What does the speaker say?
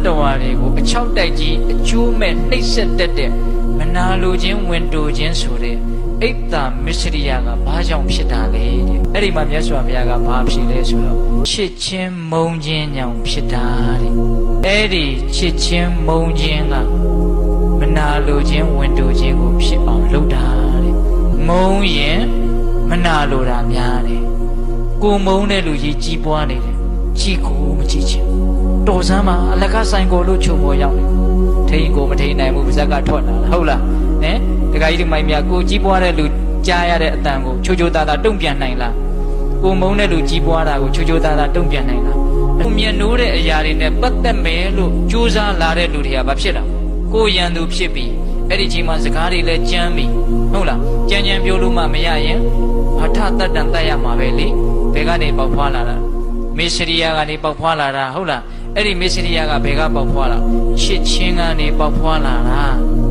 တ္တဝါတွေကိုအချောက်တိုက်ကြီးအကျိုးမဲ့နှိပ်စက်တတ်တဲ့မနာလိုခြင်းဝင်တိုခြင်းဆိုတဲ့အိတ်တာမစ္စရိယကဘာကြောင့်ဖြစ်တာလဲတဲ့အဲ့ဒီမှာမြတ်စွာဘုရားကဘာဖြစ်လဲဆိုတော့ချစ်ချင်းမုန်းခြင်းကြောင့်ဖြစ်တာတဲ့အဲ့ဒီချစ်ချင်းမုန်းခြင်းကမနာလိုခြင်းဝင်တိုခြင်းကိုဖြစ်အောင်လုပ်တာတဲ့မုန်းရင်မနာလိုတာများတယ်ကိုမုန်းတဲ့လူကြီးကြီးပွားနေတယ်ကြီးကိုမကြည့်ချင် တော်စမ်းမှာအလကားဆိုင်ကိုလို့ချုပ်ပေါ်ရောက်တယ်ထိန်ကိုမထိန်နိုင်ဘူးပါဇက်ကထွက်လာတာဟုတ်လားနင်တခါကြီးဒီမိုင်းမြကိုကြီးပွားတဲ့လူကြားရတဲ့အတန်ကိုချိုချိုသားသားတုံ့ပြန်နိုင်လားကိုမုန်းတဲ့လူကြီးပွားတာကိုချိုချိုသားသားတုံ့ပြန်နိုင်လားကိုမြင်နိုးတဲ့အရာတွေနဲ့ပတ်သက်မယ်လို့ကြိုးစားလာတဲ့လူတွေကဘာဖြစ်တာကိုရန်သူဖြစ်ပြီးအဲ့ဒီချိန်မှာစကားတွေလည်းကြမ်းပြီးဟုတ်လားကြမ်းကြမ်းပြောလို့မှမရရင်ဘာထတတ်တန်တတ်ရမှာပဲလေဘယ်ကနေပေါက်ဖွာလာတာ မေစရိယာကနေပေါက်ဖွာလာတာဟုတ်လားအဲ့ဒီမေစရိယာကဘယ်ကပေါက်ဖွာလာရှစ်ချင်းကနေပေါက်ဖွာလာတာ